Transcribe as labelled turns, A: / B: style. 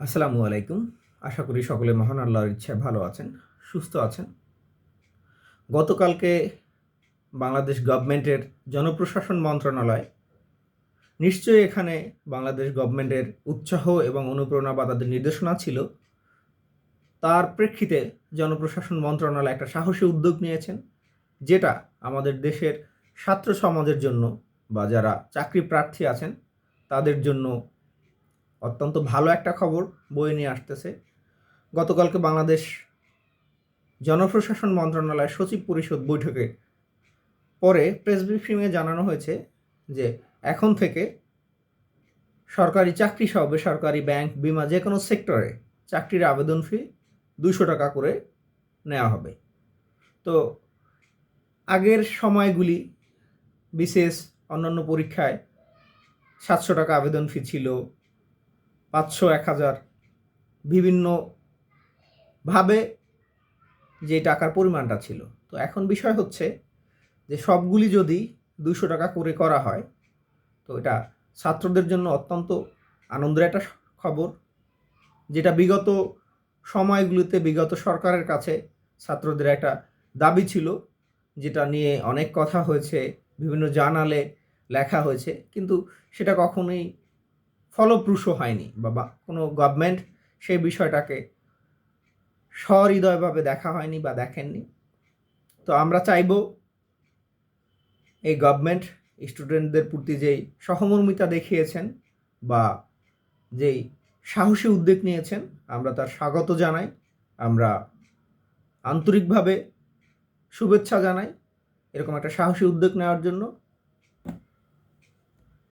A: আসসালামু আলাইকুম। আশা করি সকলে মহান আল্লাহর ইচ্ছায় ভালো আছেন, সুস্থ আছেন। গতকালকে বাংলাদেশ গভর্নমেন্টের জনপ্রশাসন মন্ত্রণালয় নিশ্চয়ই এখানে বাংলাদেশ গভর্নমেন্টের উৎসাহ এবং অনুপ্রেরণা বা তাদের নির্দেশনা ছিল। তার প্রেক্ষিতে জনপ্রশাসন মন্ত্রণালয় একটা সাহসী উদ্যোগ নিয়েছেন, যেটা আমাদের দেশের ছাত্র সমাজের জন্য বা যারা চাকরি প্রার্থী আছেন, তাদের জন্য অত্যন্ত ভালো একটা খবর বয়ে নিয়ে আসতেছে। গতকালকে বাংলাদেশ জনপ্রশাসন মন্ত্রণালয় সচিব পরিষদ বৈঠকে পরে প্রেস ব্রিফিংয়ে জানানো হয়েছে যে, এখন থেকে সরকারি চাকরি সহ বেসরকারি ব্যাংক, বিমা যে কোনো সেক্টরে চাকরির আবেদন ফি দুশো টাকা করে নেওয়া হবে। তো আগের সময়গুলি বিশেষ অন্যান্য পরীক্ষায় সাতশো টাকা আবেদন ফি ছিল পাঁচশো এক হাজার বিভিন্নভাবে যে টাকার পরিমাণটা ছিল। তো এখন বিষয় হচ্ছে যে সবগুলি যদি দুশো টাকা করে করা হয়, তো এটা ছাত্রদের জন্য অত্যন্ত আনন্দের একটা খবর, যেটা বিগত সময়গুলিতে বিগত সরকারের কাছে ছাত্রদের একটা দাবি ছিল, যেটা নিয়ে অনেক কথা হয়েছে, বিভিন্ন জার্নালে লেখা হয়েছে, কিন্তু সেটা কখনোই ফলপ্রসূ হয়নি বা কোনো গভর্নমেন্ট সেই বিষয়টাকে সহৃদয়ভাবে দেখা হয়নি বা দেখেননি। তো আমরা চাইব এই গভর্নমেন্ট স্টুডেন্টদের প্রতি যেই সহমর্মিতা দেখিয়েছেন বা যেই সাহসী উদ্যোগ নিয়েছেন, আমরা তার স্বাগত জানাই। আমরা আন্তরিকভাবে শুভেচ্ছা জানাই এরকম একটা সাহসী উদ্যোগ নেওয়ার জন্য।